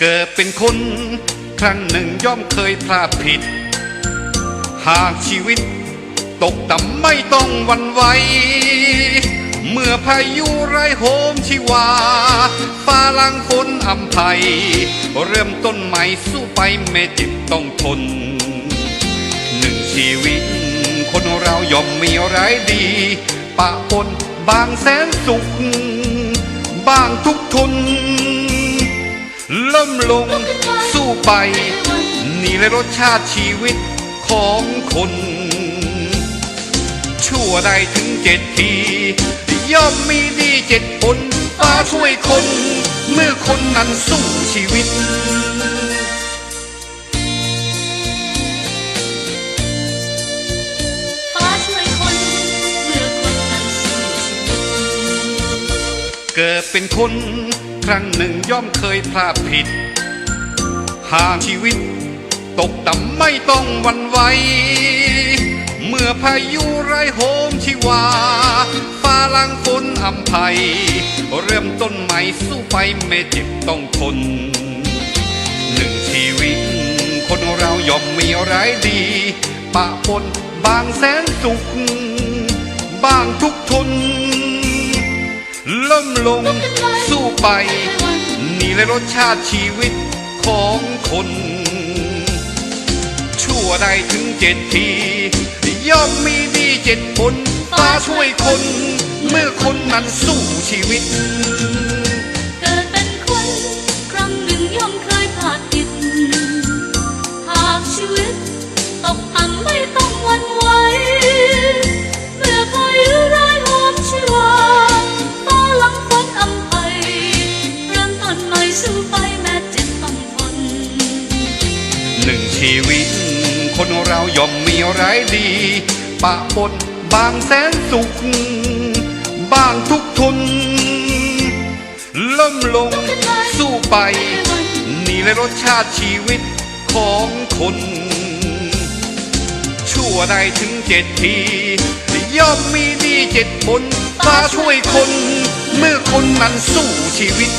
เกิดเป็นคน ครั้งหนึ่งย่อมเคยพลาดผิด หากชีวิต ตกต่ำไม่ต้องวันไหวเมื่อพายุไรโหมชีวาฟ้าลังฝนอำภัย เริ่มต้นใหม่สู้ไปแม้เจ็บต้องทน หนึ่งชีวิต คนเราย่อมมีร้ายดี ปะปนบางแสนสุข บางทุกข์ทน ล่มลงสู้ไป นี่เลยรสชาติชีวิตของคน ชั่วได้ถึงเจ็ดที ย่อมมีดีเจ็ดผลฟ้าช่วยคนเมื่อคนนั้นสู้ชีวิตฟ้าช่วยคน เมื่อคนนั้นสู้ชีวิตเกิดเป็นคน ครั้งหนึ่งย่อมเคยพลาดผิด หากชีวิตตกต่ำไม่ต้องวันไหว เมื่อพายุไรายโหมชีวา ฟ้าลังฝนอำภัย เริ่มต้นใหม่สู้ไปแม้เจ็บต้องทน หนึ่งชีวิต คนเราย่อมมีร้ายดี ปะปนบางแสนสุข บางทุกข์ทน มลงสู้ไป นี่เละรสชาติชีวิตของคน ชั่วได้ถึงเจ็ดที ย่อมมีดีเจ็ดผลฟ้าช่วยคน เมื่อคนนั้นสู้ชีวิต สู้ไปแม้เจ็บต้องทนหนึ่งชีวิต คนเราย่อมมีร้ายดี ปะปนบางแสนสุข บางทุกข์ทนล่มลงสู้ไป นี่เลยรสชาติชีวิตของคน ชั่วได้ถึงเจ็ดที ย่อมมีดีเจ็ดผลฟ้าช่วยคน เมื่อคนนั้นสู้ชีวิต